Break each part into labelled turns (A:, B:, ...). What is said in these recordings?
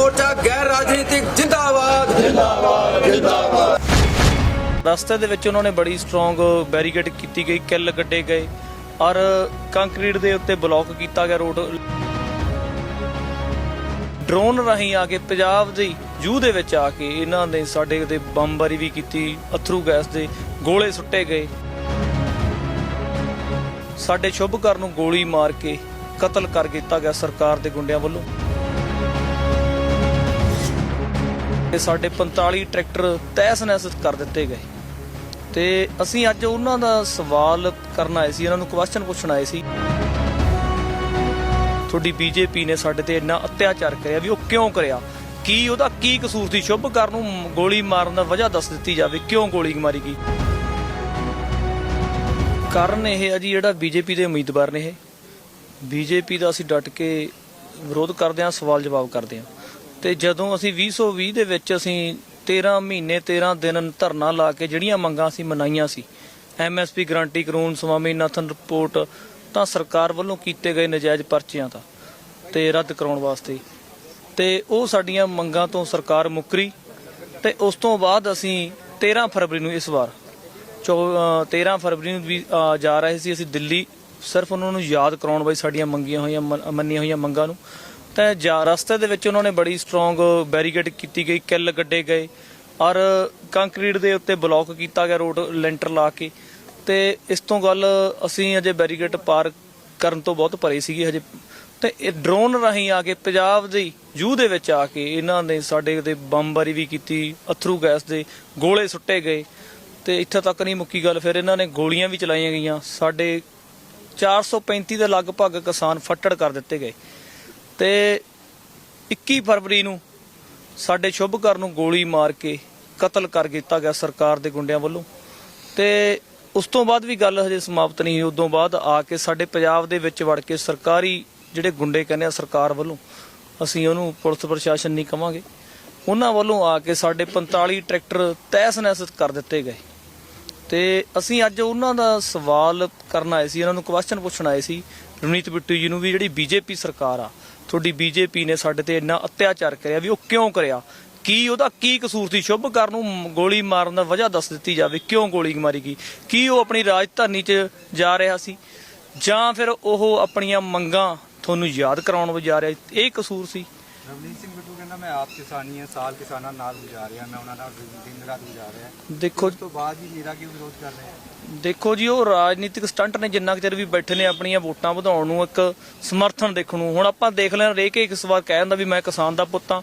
A: ਮੋਰਚਾ ਗੈਰ ਰਾਜਨੀਤਿਕ ਜਿੰਦਾਬਾਦ।
B: ਰਸਤੇ ਦੇ ਵਿੱਚ ਉਹਨਾਂ ਨੇ ਬੜੀ ਸਟਰੋਂਗ ਬੈਰੀਕੇਡ ਕੀਤੀ ਗਈ, ਕਿੱਲ ਗੱਡੇ ਗਏ ਔਰ ਕੰਕਰੀਟ ਦੇ ਉੱਤੇ ਬਲੌਕ ਕੀਤਾ ਗਿਆ ਰੋਡ ਡਰੋਨ ਰਾਹੀਂ ਆ ਕੇ ਪੰਜਾਬ ਦੇ ਜੂ ਦੇ ਵਿੱਚ ਆ ਕੇ ਇਹਨਾਂ ਨੇ ਸਾਡੇ ਤੇ ਬੰਬਾਰੀ ਵੀ ਕੀਤੀ, ਅਥਰੂ ਗੈਸ ਦੇ ਗੋਲੇ ਸੁੱਟੇ ਗਏ। ਸਾਡੇ ਸ਼ੁਭਕਰ ਨੂੰ ਗੋਲੀ ਮਾਰ ਕੇ ਕਤਲ ਕਰ ਦਿੱਤਾ ਗਿਆ ਸਰਕਾਰ ਦੇ ਗੁੰਡਿਆਂ ਵੱਲੋਂ। ਤੇ ਸਾਡੇ 45 ਟਰੈਕਟਰ ਤਹਿਸ ਨਹਿਸ ਕਰ ਦਿੱਤੇ ਗਏ। ਤੇ ਅਸੀਂ ਅੱਜ ਉਹਨਾਂ ਦਾ ਸਵਾਲ ਕਰਨ ਆਏ ਸੀ ਇਹਨਾਂ ਨੂੰ ਕੁਐਸਚਨ ਪੁੱਛਣ ਆਏ ਸੀ। ਤੁਹਾਡੀ ਬੀਜੇਪੀ ਨੇ ਸਾਡੇ ਤੇ ਇੰਨਾ ਅਤਿਆਚਾਰ ਕਰਿਆ ਵੀ ਉਹ ਕਿਉਂ ਕਰਿਆ? ਕੀ ਉਹਦਾ ਕੀ ਕਸੂਰ ਸੀ? ਸ਼ੁਭਕਰ ਨੂੰ ਗੋਲੀ ਮਾਰਨ ਦਾ ਵਜ੍ਹਾ ਦੱਸ ਦਿੱਤੀ ਜਾਵੇ, ਕਿਉਂ ਗੋਲੀ ਮਾਰੀ ਗਈ? ਕਾਰਨ ਇਹ ਹੈ ਜੀ, ਜਿਹੜਾ ਬੀਜੇਪੀ ਦੇ ਉਮੀਦਵਾਰ ਨੇ ਇਹ। ਬੀਜੇਪੀ ਦਾ ਅਸੀਂ ਡਟ ਕੇ ਵਿਰੋਧ ਕਰਦੇ ਹਾਂ, ਸਵਾਲ ਜਵਾਬ ਕਰਦੇ ਹਾਂ। ਤੇ ਜਦੋਂ ਅਸੀਂ 2020 ਦੇ ਵਿੱਚ ਅਸੀਂ 13 ਮਹੀਨੇ 13 ਦਿਨ ਧਰਨਾ ਲਾ ਕੇ ਜਿਹੜੀਆਂ ਮੰਗਾਂ ਅਸੀਂ ਮਨਾਈਆਂ ਸੀ ਐਮਐਸਪੀ ਗਰੰਟੀ ਕਾਨੂੰਨ ਸਵਾਮੀਨਾਥਨ ਰਿਪੋਰਟ ਤਾਂ ਸਰਕਾਰ ਵੱਲੋਂ ਕੀਤੇ ਗਏ ਨਜਾਇਜ਼ ਪਰਚਿਆਂ ਦਾ ਤੇ ਰੱਦ ਕਰਾਉਣ ਵਾਸਤੇ। ਤੇ ਉਹ ਸਾਡੀਆਂ ਮੰਗਾਂ ਤੋਂ ਸਰਕਾਰ ਮੁੱਕਰੀ ਤੇ ਉਸ ਤੋਂ ਬਾਅਦ ਅਸੀਂ 13 ਫਰਵਰੀ ਨੂੰ ਇਸ ਵਾਰ ਚੌ- ਅ, 13 ਫਰਵਰੀ ਨੂੰ ਵੀ ਜਾ ਰਹੇ ਸੀ। ਅਸੀਂ ਦਿੱਲੀ ਸਿਰਫ ਉਹਨਾਂ ਨੂੰ ਯਾਦ ਕਰਾਉਣ ਲਈ ਸਾਡੀਆਂ ਮੰਗੀਆਂ ਹੋਈਆਂ ਮੰਨੀਆਂ ਹੋਈਆਂ ਮੰਗਾਂ ਨੂੰ। ਤਾਂ ਜਾ ਰਸਤੇ ਦੇ ਵਿੱਚ ਉਹਨਾਂ ਨੇ ਬੜੀ ਸਟਰੋਂਗ ਬੈਰੀਕੇਡ ਕੀਤੀ ਗਈ, ਕਿੱਲ ਗੱਡੇ ਗਏ ਔਰ ਕੰਕਰੀਟ ਦੇ ਉੱਤੇ ਬਲੌਕ ਕੀਤਾ ਗਿਆ ਰੋਡ ਲੈਂਟਰ ਲਾ ਕੇ ਤੇ ਇਸ ਤੋਂ ਗੱਲ ਅਸੀਂ ਅਜੇ ਬੈਰੀਕੇਡ ਪਾਰ ਕਰਨ ਤੋਂ ਬਹੁਤ ਪਰੇ ਸੀਗੇ ਹਜੇ। ਤੇ ਇਹ ਡਰੋਨ ਰਾਹੀਂ ਆ ਕੇ ਪੰਜਾਬ ਦੀ ਜੂ ਦੇ ਵਿੱਚ ਆ ਕੇ ਇਹਨਾਂ ਨੇ ਸਾਡੇ ਤੇ ਬੰਬਾਰੀ ਵੀ ਕੀਤੀ, ਅਥਰੂ ਗੈਸ ਦੇ ਗੋਲੇ ਸੁੱਟੇ ਗਏ ਤੇ ਇੱਥੇ ਤੱਕ ਨਹੀਂ ਮੁੱਕੀ ਗੱਲ, ਫਿਰ ਇਹਨਾਂ ਨੇ ਗੋਲੀਆਂ ਵੀ ਚਲਾਈਆਂ ਗਈਆਂ। ਸਾਡੇ 435 ਦੇ ਲਗਭਗ ਕਿਸਾਨ ਫੱਟੜ ਕਰ ਦਿੱਤੇ ਗਏ। ਤੇ 21 ਫਰਵਰੀ ਨੂੰ ਸਾਡੇ ਸ਼ੁਭਕਰ ਨੂੰ ਗੋਲੀ ਮਾਰ ਕੇ ਕਤਲ ਕਰ ਦਿੱਤਾ ਗਿਆ ਸਰਕਾਰ ਦੇ ਗੁੰਡਿਆਂ ਵੱਲੋਂ। ਤੇ ਉਸ ਤੋਂ ਬਾਅਦ ਵੀ ਗੱਲ ਹਜੇ ਸਮਾਪਤ ਨਹੀਂ ਹੋਈ। ਉਦੋਂ ਬਾਅਦ ਆ ਕੇ ਸਾਡੇ ਪੰਜਾਬ ਦੇ ਵਿੱਚ ਵੜ ਕੇ ਸਰਕਾਰੀ ਜਿਹੜੇ ਗੁੰਡੇ ਕਹਿੰਦੇ ਆ ਸਰਕਾਰ ਵੱਲੋਂ ਅਸੀਂ ਉਹਨੂੰ ਪੁਲਿਸ ਪ੍ਰਸ਼ਾਸਨ ਨਹੀਂ ਕਵਾਂਗੇ। ਉਹਨਾਂ ਵੱਲੋਂ ਆ ਕੇ ਸਾਡੇ 45 ਟਰੈਕਟਰ ਤਹਿਸ ਨਹਿਸ ਕਰ ਦਿੱਤੇ ਗਏ। ਤੇ ਅਸੀਂ ਅੱਜ ਉਹਨਾਂ ਦਾ ਸਵਾਲ ਕਰਨ ਆਏ ਸੀ, ਉਹਨਾਂ ਨੂੰ ਕੁਐਸਚਨ ਪੁੱਛਣ ਆਏ ਸੀ। ਰਵਨੀਤ ਬਿੱਟੂ ਜੀ ਨੂੰ ਵੀ ਜਿਹੜੀ ਬੀਜੇਪੀ ਸਰਕਾਰ ਆ ਤੁਹਾਡੀ ਬੀਜੇਪੀ ਨੇ ਸਾਡੇ ਤੇ ਇੰਨਾ ਅਤਿਆਚਾਰ ਕਰਿਆ ਵੀ ਉਹ ਕਿਉਂ ਕਰਿਆ? ਕੀ ਉਹਦਾ ਕੀ ਕਸੂਰ ਸੀ? ਸ਼ੁਭ ਸ਼ੁਭਕਰ ਨੂੰ ਗੋਲੀ ਮਾਰਨ ਦਾ ਵਜ੍ਹਾ ਦੱਸ ਦਿੱਤੀ ਜਾਵੇ। ਕਿਉਂ ਗੋਲੀ ਮਾਰੀ ਗਈ? ਕੀ ਉਹ ਆਪਣੀ ਰਾਜਧਾਨੀ 'ਚ ਜਾ ਰਿਹਾ ਸੀ? ਜਾਂ ਫਿਰ ਉਹ ਆਪਣੀਆਂ ਮੰਗਾਂ ਤੁਹਾਨੂੰ ਯਾਦ ਕਰਾਉਣ ਵਿੱਚ ਜਾ ਰਿਹਾ? ਇਹ ਕਸੂਰ ਸੀ।
C: ਕਹਿੰਦਾ ਮੈਂ ਆਪ ਕਿਸਾਨੀ ਹਾਂ ਸਾਲ ਕਿਸਾਨਾਂ ਨਾਲ ਗੁਜ਼ਾਰ ਰਿਹਾ ਮੈਂ ਉਹਨਾਂ ਨਾਲ ਦਿਨ ਰਾਤ ਗੁਜ਼ਾਰ ਰਿਹਾ
B: ਦੇਖੋ
C: ਉਸ ਤੋਂ ਬਾਅਦ ਵੀ ਮੇਰਾ ਕਿਉਂ ਵਿਰੋਧ ਕਰ ਰਹੇ ਆ?
B: ਦੇਖੋ ਜੀ ਉਹ ਰਾਜਨੀਤਿਕ ਸਟੰਟ ਨੇ ਜਿੰਨਾ ਕੁ ਚਿਰ ਵੀ ਬੈਠੇ ਨੇ ਆਪਣੀਆਂ ਵੋਟਾਂ ਵਧਾਉਣ ਨੂੰ ਇੱਕ ਸਮਰਥਨ ਦੇਖਣ ਨੂੰ। ਹੁਣ ਆਪਾਂ ਦੇਖ ਲੈਣ ਰੇਕ ਇੱਕ ਸਵਾਲ ਕਹਿ ਦਿੰਦਾ ਵੀ ਮੈਂ ਕਿਸਾਨ ਦਾ ਪੁੱਤ ਹਾਂ।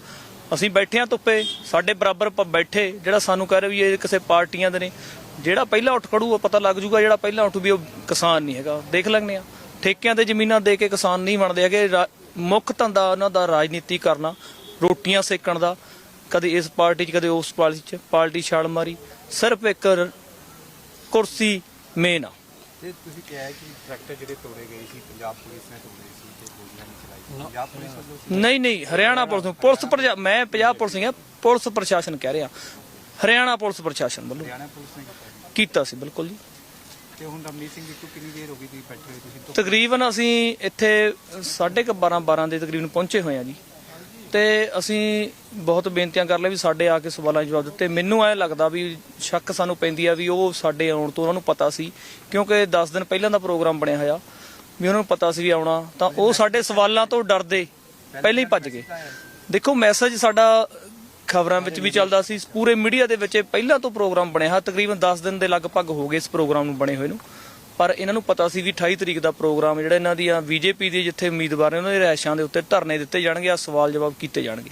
B: ਅਸੀਂ ਬੈਠੇ ਆ ਧੁੱਪੇ ਸਾਡੇ ਬਰਾਬਰ ਪ- ਬੈਠੇ ਜਿਹੜਾ ਸਾਨੂੰ ਕਹਿ ਰਿਹਾ ਵੀ ਇਹ ਕਿਸੇ ਪਾਰਟੀਆਂ ਦੇ ਨੇ। ਜਿਹੜਾ ਪਹਿਲਾਂ ਉੱਠ ਖੜੂ ਉਹ ਪਤਾ ਲੱਗ ਜੂਗਾ ਜਿਹੜਾ ਪਹਿਲਾਂ ਉੱਠੂ ਵੀ ਉਹ ਕਿਸਾਨ ਨਹੀਂ ਹੈਗਾ। ਦੇਖ ਲੈਂਦੇ ਆ ਠੇਕਿਆਂ ਤੇ ਜ਼ਮੀਨਾਂ ਦੇ ਕੇ ਕਿਸਾਨ ਨਹੀਂ ਬਣਦੇ ਹੈਗੇ। ਰਾ- ਮੁੱਖ ਧੰਦਾ ਉਹਨਾਂ ਦਾ ਰਾਜਨੀਤੀ ਕਰਨਾ। ਰੋਟੀਆਂ ਸੇਕਣ ਦਾ ਕਦੇ ਇਸ ਪਾਰਟੀ 'ਚ ਕਦੇ ਉਸ ਪਾਰਟੀ 'ਚ ਪਾਰਟੀ ਛਾਲ ਮਾਰੀ। ਸਿਰਫ ਇੱਕ ਕੁਰਸੀ ਮੇਨ ਆ।
C: ਤੇ ਤੁਸੀਂ ਕਿਹਾ ਕਿ ਟਰੈਕਟਰ ਜਿਹੜੇ ਤੋੜੇ ਗਏ ਸੀ ਪੰਜਾਬ ਪੁਲਿਸ ਨੇ ਤੋੜੇ ਸੀ ਤੇ ਗੋਲੀਆਂ ਨਹੀਂ ਚਲਾਈ ਸੀ। ਪੰਜਾਬ ਪੁਲਿਸ ਵੱਲੋਂ ਸੀ?
B: ਨਹੀਂ ਨਹੀਂ ਹਰਿਆਣਾ ਪੁਲਿਸ ਨੂੰ। ਪੁਲਿਸ ਪ੍ਰਸ਼ਾ ਮੈਂ ਪੰਜਾਬ ਪੁਲਿਸ ਨਹੀਂ ਆ ਪੁਲਿਸ ਪ੍ਰਸ਼ਾਸਨ ਕਹਿ ਰਿਹਾ। ਹਰਿਆਣਾ ਪੁਲਿਸ ਪ੍ਰਸ਼ਾਸਨ ਵੱਲੋਂ।
C: ਹਰਿਆਣਾ ਪੁਲਿਸ ਨੇ ਕੀਤਾ ਜੀ।
B: ਕੀਤਾ ਸੀ ਬਿਲਕੁਲ ਜੀ।
C: ਤੇ ਹੁਣ ਰਵਨੀਤ ਸਿੰਘ ਬਿੱਟੂ ਕਿੰਨੀ ਦੇਰ ਹੋ ਗਈ ਤੁਸੀਂ ਬੈਠੇ ਹੋਏ? ਤੁਸੀਂ
B: ਤਕਰੀਬਨ ਅਸੀਂ ਇੱਥੇ 12:30 12 ਦੇ ਤਕਰੀਬਨ ਪਹੁੰਚੇ ਹੋਏ ਆ ਜੀ। ਤੇ ਅਸੀਂ ਬਹੁਤ ਬੇਨਤੀਆਂ ਕਰ ਲਏ ਵੀ ਸਾਡੇ ਆ ਕੇ ਸਵਾਲਾਂ ਦੇ ਜਵਾਬ ਦਿੱਤੇ। ਮੈਨੂੰ ਐ ਲੱਗਦਾ ਵੀ ਸ਼ੱਕ ਸਾਨੂੰ ਪੈਂਦੀ ਆ ਵੀ ਉਹ ਸਾਡੇ ਆਉਣ ਤੋਂ ਉਹਨਾਂ ਨੂੰ ਪਤਾ ਸੀ, ਕਿਉਂਕਿ 10 ਦਿਨ ਪਹਿਲਾਂ ਦਾ ਪ੍ਰੋਗਰਾਮ ਬਣਿਆ ਹੋਇਆ, ਵੀ ਉਹਨਾਂ ਨੂੰ ਪਤਾ ਸੀ ਵੀ ਆਉਣਾ, ਤਾਂ ਉਹ ਸਾਡੇ ਸਵਾਲਾਂ ਤੋਂ ਡਰਦੇ, ਪਹਿਲਾਂ ਹੀ ਭੱਜ ਗਏ। ਦੇਖੋ ਮੈਸੇਜ ਸਾਡਾ ਖਬਰਾਂ ਵਿੱਚ ਵੀ ਚੱਲਦਾ ਸੀ, ਪੂਰੇ ਮੀਡੀਆ ਦੇ ਵਿੱਚ ਇਹ ਪਹਿਲਾਂ ਤੋਂ ਪ੍ਰੋਗਰਾਮ ਬਣਿਆ ਹੈ ਤਕਰੀਬਨ 10 ਦਿਨ ਦੇ ਲਗਭਗ ਹੋ ਗਏ ਇਸ ਪ੍ਰੋਗਰਾਮ ਨੂੰ ਬਣੇ ਹੋਏ ਨੂੰ। ਪਰ ਇਹਨਾਂ ਨੂੰ ਪਤਾ ਸੀ ਵੀ 28 ਤਰੀਕ ਦਾ ਪ੍ਰੋਗਰਾਮ ਜਿਹੜਾ ਇਹਨਾਂ ਦੀਆਂ ਬੀਜੇਪੀ ਦੇ ਜਿੱਥੇ ਉਮੀਦਵਾਰ ਨੇ ਉਹਨਾਂ ਦੇ ਰੈਸ਼ਾਂ ਦੇ ਉੱਤੇ ਧਰਨੇ ਦਿੱਤੇ ਜਾਣਗੇ ਆ ਸਵਾਲ ਜਵਾਬ ਕੀਤੇ ਜਾਣਗੇ।